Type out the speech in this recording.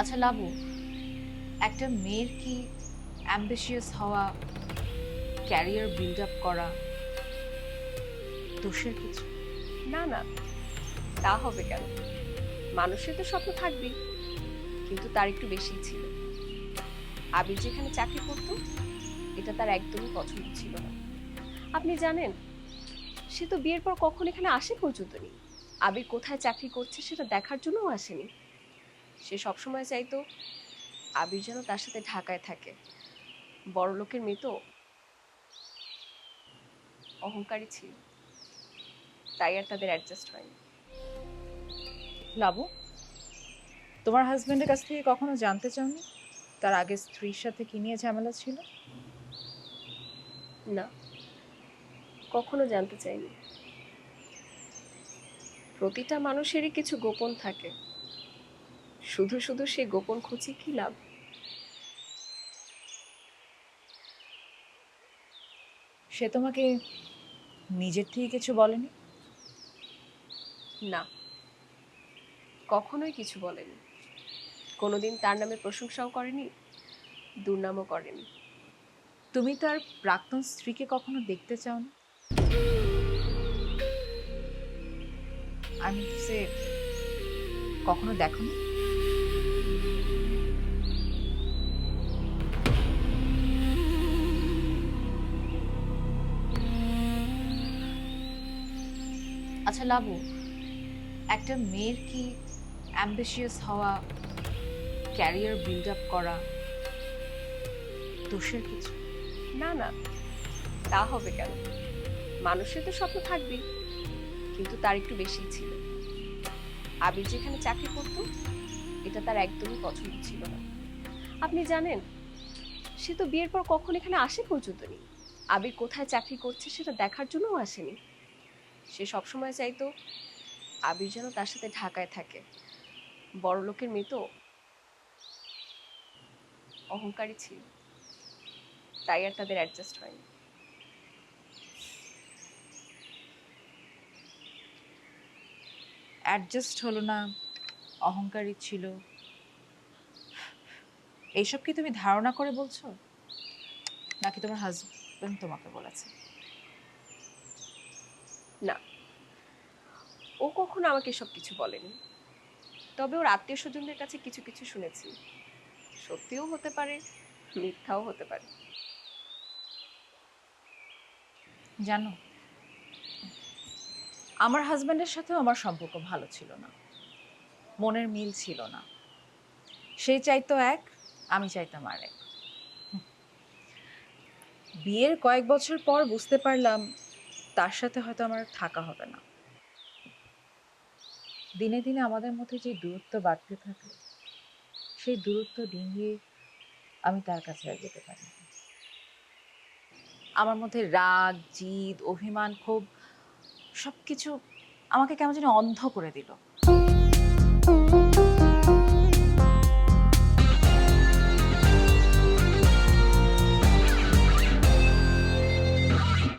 আচ্ছা লাবু, একটা মেয়ের কি অ্যাম্বিশিয়াস হওয়া ক্যারিয়ার বিল্ড আপ করা দোষের কিছু? না না, তা হবে কেন? মানুষের তো স্বপ্ন থাকবেই, কিন্তু তার একটু বেশি ছিল। আবির যেখানে চাকরি করত, এটা তার একদমই পছন্দ ছিল না। আপনি জানেন, সে তো বিয়ের পর কখন এখানে আসে পর্যন্ত নেই। আবির কোথায় চাকরি করছে সেটা দেখার জন্যও আসেনি। সে সবসময় চাইতো আবির যেন তার সাথে ঢাকায় থাকে। বড় লোকের মেয়ে তো অহংকারী ছিল। তাই আর তাদের অ্যাডজাস্ট হয়নি। লাবু তোমার হাজবেন্ডের কাছ থেকে কখনো জানতে চাওনি তার আগে স্ত্রীর সাথে কি নিয়ে ঝামেলা ছিল? না কখনো জানতে চাইনি। প্রতিটা মানুষেরই কিছু গোপন থাকে। শুধু শুধু সে গোপন খুঁজে কি লাভ? সে তোমাকে নিজের থেকে কিছু বলেনি? না। কখনোই কিছু বলেনি। কোনোদিন তার নামে প্রশংসাও করেনি দুর্নামও করেনি। তুমি তার প্রাক্তন স্ত্রীকে কখনো দেখতে চাও না আমি সে কখনো দেখো আচ্ছা লাবু, একটা মেয়ের কি অ্যাম্বিশিয়াস হওয়া ক্যারিয়ার বিল্ড আপ করা দোষের কিছু? না না, তা হবে কেন? মানুষের তো স্বপ্ন থাকবেই, কিন্তু তার একটু বেশি ছিল। আবির যেখানে চাকরি করত, এটা তার একদমই পছন্দ ছিল না। আপনি জানেন, সে তো বিয়ের পর কখন এখানে আসে পর্যন্ত নেই। আবির কোথায় চাকরি করছে সেটা দেখার জন্যও আসেনি। সে সবসময় চাইতো আবির যেন তার সাথে ঢাকায় থাকে। বড় লোকের মেয়ে তো। অহংকারী ছিল। তাই আর তাদের অ্যাডজাস্ট হয়নি। অ্যাডজাস্ট হলো না, অহংকারী ছিল। এইসব কি তুমি ধারণা করে বলছো? নাকি তোমার হাজবেন্ড তোমাকে বলেছে? না। ও কখনো আমাকে সব কিছু বলেনি। তবে ওর আত্মীয় স্বজনদের কাছে কিছু কিছু শুনেছি। সত্যিও হতে পারে, মিথ্যাও হতে পারে। জানো, আমার হাজবেন্ডের সাথেও আমার সম্পর্ক ভালো ছিল না। মনের মিল ছিল না। সে চাইতো এক, আমি চাইতাম আর এক বিয়ের কয়েক বছর পর বুঝতে পারলাম তার সাথে হয়তো আমার থাকা হবে না। দিনে দিনে আমাদের মধ্যে যে দূরত্ব বাড়তে থাকল সেই দূরত্ব ডিঙিয়ে আমি তার কাছে আর যেতে পারি আমার মধ্যে রাগ, জিদ, অভিমান খুব সব কিছু আমাকে কেমন যেন অন্ধ করে দিল।